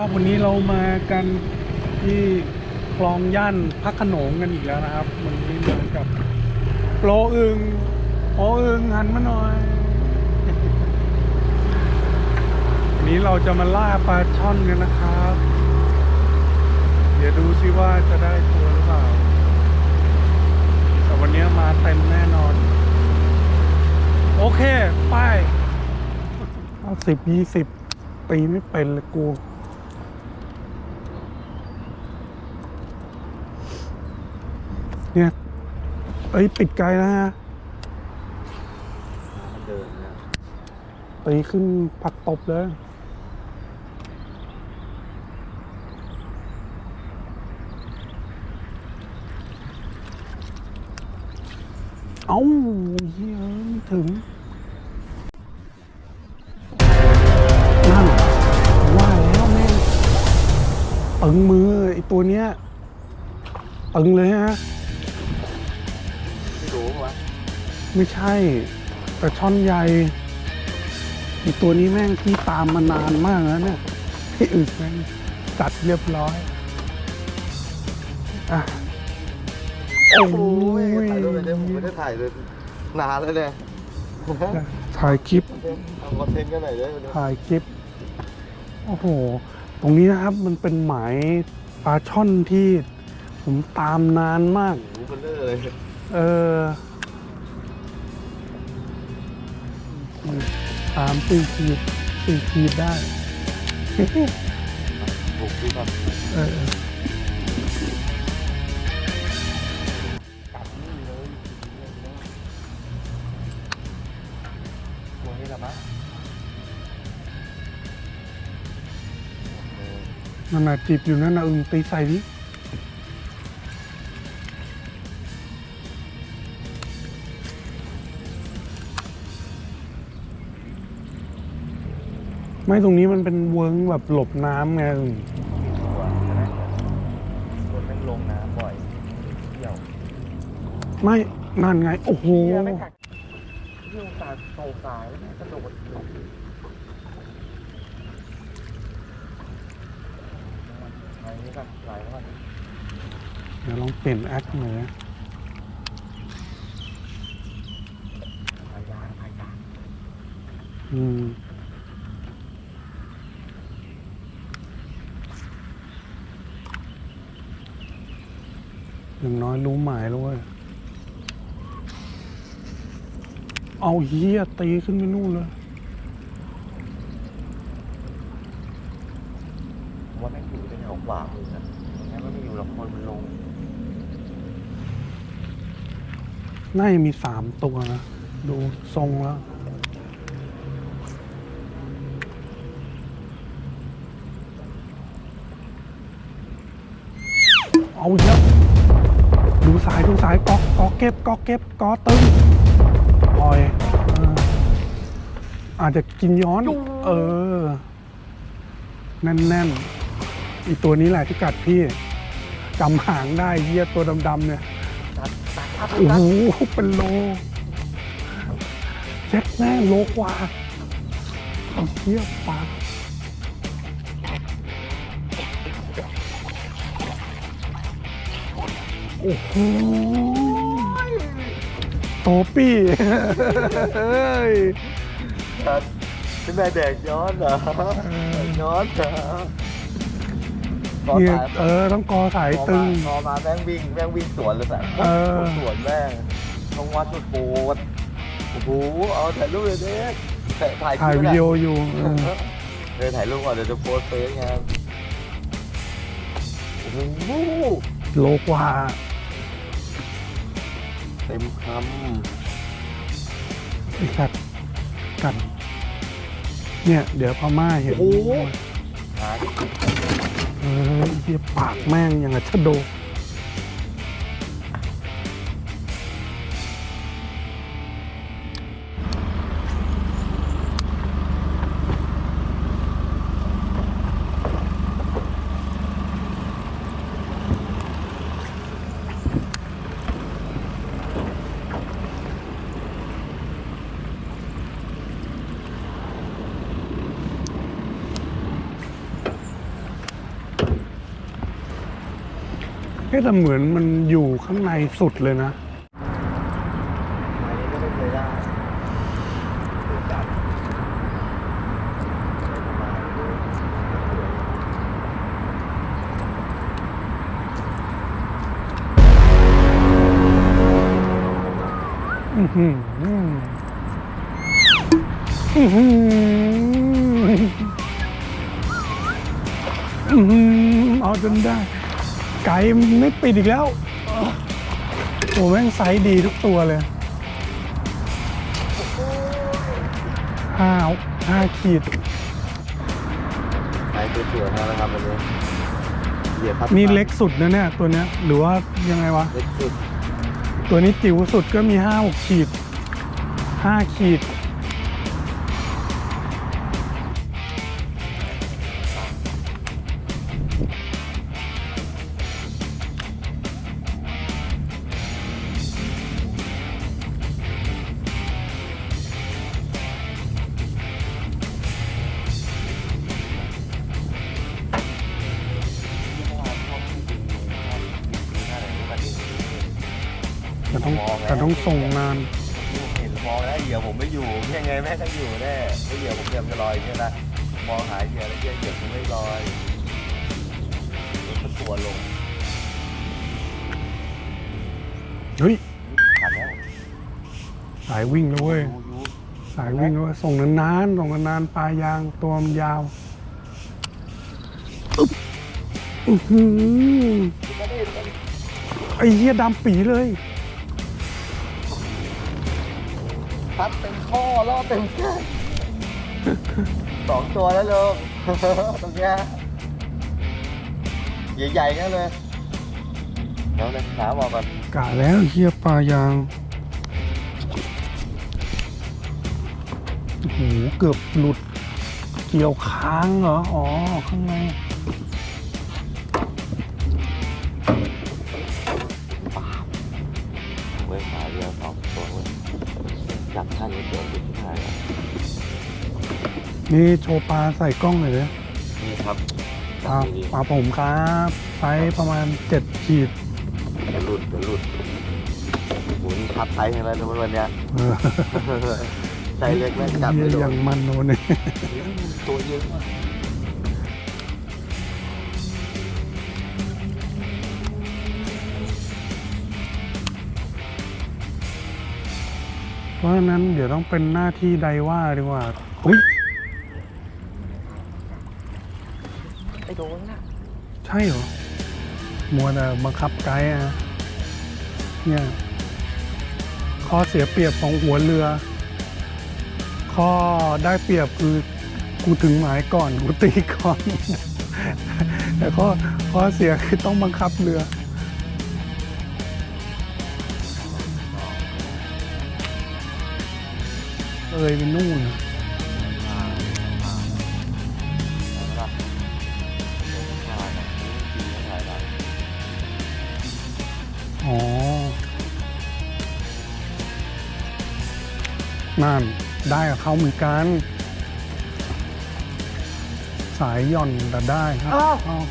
ครับวันนี้เรามากันที่คลองย่านพระโขนงกันอีกแล้วนะครับ วันนี้มากับโปรอึงโปรอึงหันมาหน่อย วันนี้เราจะมาล่าปลาช่อนกันนะครับ เดี๋ยวดูซิว่าจะได้ตัวหรือเปล่า แต่วันนี้มาเต็มแน่นอน โอเค ไปเอาสิบยี่สิบตีไม่เป็นเลยกู เนี่ยเอ้ยปิดไกลนะฮะเดินนะตีขึ้นผักตบเลยเอ้าเฮ้ยเอ้ยไม่ถึงนั่นว่าแล้วแม่งตึงมือไอตัวเนี้ยตึงเลยฮะ ไม่รู้วะไม่ใช่ปลาช่อนใหญ่อีกตัวนี้แม่งที่ตามมานานมากแล้วเนี่ยที่อึดแม่งจัดเรียบร้อยอะโอ้โอ้ยยถ่ายรูปเลยเนี่ยผมไม่ได้ถ่ายเลยนานแล้วเนี่ยถ่ายคลิปเอาคอนเทนต์กันหน่อยเลยวันนี้ถ่ายคลิป โอ้โห ตรงนี้นะครับมันเป็นหมายปลาช่อนที่ผมตามนานมากโอ้โหเบลเลอร์เลย เออสามสี่ขีดสี่ขีดได้ บุกดีกว่าเออกัดนี่เลยตัวนี้แหละมั้งนั่นน่ะจีบอยู่นั่นน่ะอึงตีใส่ดิ ไม่ตรงนี้มันเป็นเวิ้งแบบหลบน้ำไงอึ่งตัวใช่ไหมคนแม่งลงน้ำบ่อยเที่ยวไม่นั่นไง โอ้โหเที่ยวไม่กัดเที่ยวตาโตสายแล้วแม่งกระโดดอะไรนี่กันไหลแล้วกันเดี๋ยวลองเปลี่ยนแอคหน่อยนะพายางพายางอืม อย่างน้อยรู้หมายแล้วเว้ย เอาเฮียตีขึ้นไปนู่นเลย ผมว่าแม่งอยู่ได้แถวขวามือนะงั้นมันไม่อยู่หรอกคนมันลง น่าจะมีสามตัวนะ ดูทรงแล้ว เอาเยอะดู สายดูสายกอกกอกเก็บกอกเก็บกอตึงปล่อยเอออาจจะกินย้อน เออ แน่นๆ อีตัวนี้แหละที่กัดพี่จำหางได้เยี่ยตัวดำๆเนี่ยตัดตัดตัดโอ้โหเป็นโลเจ็ดแน่โลกว่าเอาเทียบปาก อ้โหโตปี้เฮ้ยตัดเป็นแม่แดกย้อนเหรอย้อนเหรอคอเนี่ยสายเออต้องกอสายคอตึมางคอมาแม่งวิ่งแม่งวิ่งสวนเลยแบบเออสวนแม่งต้องวัดจุดโปดโอ้โหเอาถ่ายรูปเลยเด็กถ่ายถ่ายคถ่ายลิปวินะดีโออยู่เออเดี๋ยวถ่ายรูปก่อนเดี๋ยวจะโพสเฟซไงโอ้โหโลกว่า เต็มคไอ้สัตว์กัน เนี่ย เดี๋ยวพม่าเห็นำโอ้โหหาเออเฮียปากแม่งอย่างกับชะโด เอ๊ะแต่เหมือนมันอยู่ข้างในสุดเลยนะ อือหื้ออือหืออือหืออือหือเอาจนได้ ไก่มันไม่ปิดอีกแล้ว โอ้แม่งไซส์ดีทุกตัวเลยห้าห้าขีดใช้ตัวเสือนะครับวันนี้เหยียบพัดนี่เล็กสุดนะเนี่ยตัวเนี้ย หรือว่ายังไงวะ เล็กสุด ตัวนี้จิ๋วสุดก็มีห้าหกขีดห้าขีด แต่ต้องแต่ต้องส่งนานเห็นมองแล้วเหยื่อผมไม่อยู่ยังไงแม่ก็อยู่แน่ไม่เหยื่อผมเกือบจะลอยใช่ไหมมองหาเหยื่อแล้วเหยื่อเหยื่อผมไม่ลอยรถมันตัวลงเฮ้ยขัดแล้วสายวิ่งแล้วเว้ยยูยูสายวิ่งแล้วเว้ยส่งนานๆส่งนานๆปลายางตัวมันยาวอึ๊บอื้อหือไอ้เหี้ยดำปีเลย พัดเต็มข้อล่อเต็มแขนสองตัวแล้วลูกตรงเนี้ยใหญ่ๆนั่นเลยเดี๋ยวเลยขาบอกก่อนกะแล้วเหี้ยปลายางโอ้โหเกือบหลุดเกี่ยวค้างเหรอ อ๋อ ข้างใน นี่โชว์ปลาใส่กล้องหน่อยเลยนี่ครับปลาปลาผมครับไซส์ประมาณเจ็ดขีดจะหลุดจะหลุดหมุนทับไทยให้แล้วนะวันเนี้ยเออใจเล็กแม่งจับเหี้ไม่ยโดอนย่างมันโนเนี่ยตัวเยอะมากเพราะฉะนั้นเดี๋ยวต้องเป็นหน้าที่ใดว่าดีกว่าอุ้ย ไอ้ โดนน่ะใช่เหรอ มัวแต่บังคับไกด์อะเนี่ย ข้อเสียเปรียบของหัวเรือ ข้อได้เปรียบคือกูถึงหมายก่อนกูตีก่อน แต่ข้อข้อเสียคือต้องบังคับเรือเอยไปนู่น อ๋อนั่นได้กับเขาเหมือนกัน สายหย่อนแต่ได้ครับอ้าว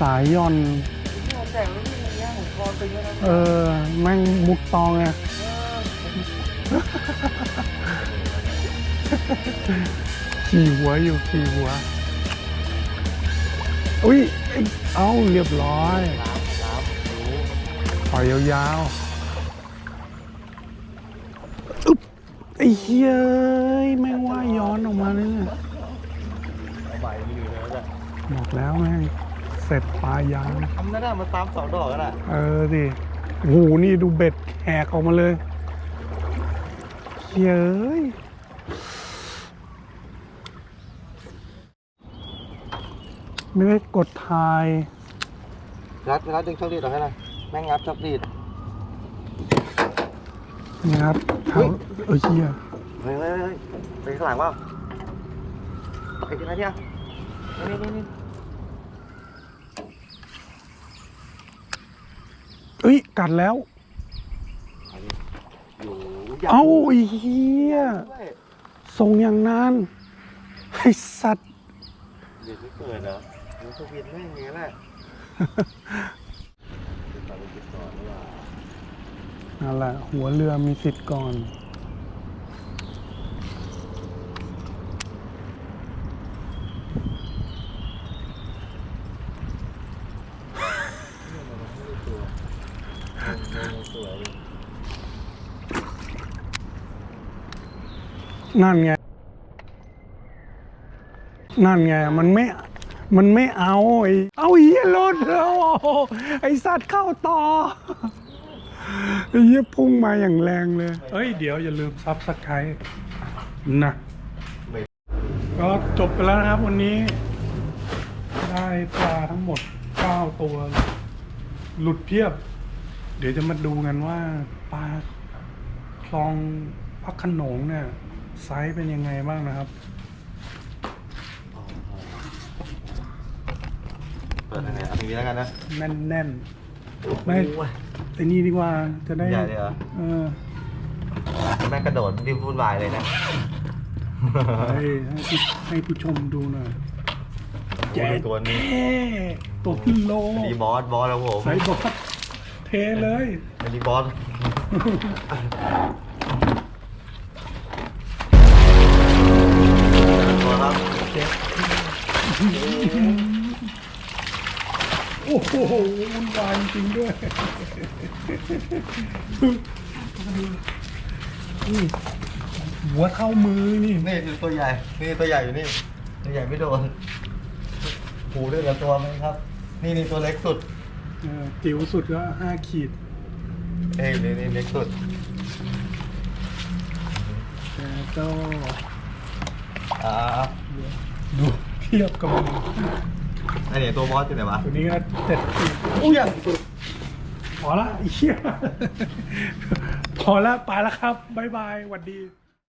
สายหย่อนแต่งไม่มีเงี้ยผมคอตึงแล้วนะเออ แม่งมุดตองไงขี่หัวอยู่ขี่หัว อุ้ย เอ้ยเอาเรียบร้อยน้ำน้ำรู้ป ล่อยยาวๆอึ๊บไอ้เฮ้ยแม่งว่ายย้อนออกมาเลยเนี่ยเอาใบมีอยู่แล้วจ้ะบอกแล้วแม่งเสร็จปลายางทำนั่นน่ะมันตามสองดอกกันอะเออดิโอ้โหนี่ดูเบ็ดแหกออกมาเลยเฮ้ยไม่ได้กดทายรัดรัดดึงช็อตดีดออกให้หน่อย แม่งงับช็อตดีดนี่ครับเท้าเออเชี่ยเฮ้ยเฮ้ยเฮ้ยไปข้างหลังเปล่าไปที่ไหนเนี่ยนี่นี่นี่เอ้ย กัดแล้วอยู่เอ้าไอ้เฮียด้วยส่งอย่างนานไอ้สัตว์เดี๋ยวไม่เปิดเหรอมันสวินไม่อย่างเงี้ยแหละ ตอนนี้ติดต่อหรือเปล่า นั่นแหละหัวเรือมีสิทธิ์ก่อน นั่นไง นั่นไง มันไม่ มันไม่เอาไอ้เอาเหี้ยรถแล้วไอ้สัตว์เข้าต่อ ไอ้เหี้ยพุ่งมาอย่างแรงเลยเฮ้ย เดี๋ยวอย่าลืมซับสไครต์นะไม่ก็จบไปแล้วนะครับวันนี้ ได้ปลาทั้งหมด 9 ตัว หลุดเพียบ เดี๋ยวจะมาดูกันว่าปลาคลองพักขนงเนี่ย ไซส์เป็นยังไงบ้างนะครับ เปิดอันไหนเอาตรงนี้แล้วกันนะ แน่นแน่นๆไม่ไอ้ นี่ดีกว่าจะได้ใหญ่เลยเหรอ เออแม่งกระโดดดิวุ่นวายเลยนะ ให้ให้ผู้ให้ผู้ชมดูหน่อยโอ้ยตัวนี้เท่ตัวขึ้นโลอันนี้บอสบอสแล้วผมใส่บอสเทเลยอันนี้บอส โอ้โหวุ่นวายจริงๆด้วยนี่หัวเท่ามือนี่นี่คือตัวใหญ่ นี่ตัวใหญ่อยู่นี่ ตัวใหญ่ไม่โดนหูด้วยกับตัวไหมครับ นี่นี่ตัวเล็กสุดเออจิ๋วสุดก็ห้าขีด เอ้ยนี่นี่เล็กสุดแต่ก็อ่าดูเทียบกับมั นอันนี้ตัวบอสอยู่ไหนวะตัวนี้ก็เจ็ดขีดอุ้ยพอละไอ้เหี้ยพอละไปแล้วครับ บ๊ายบาย หวัดดี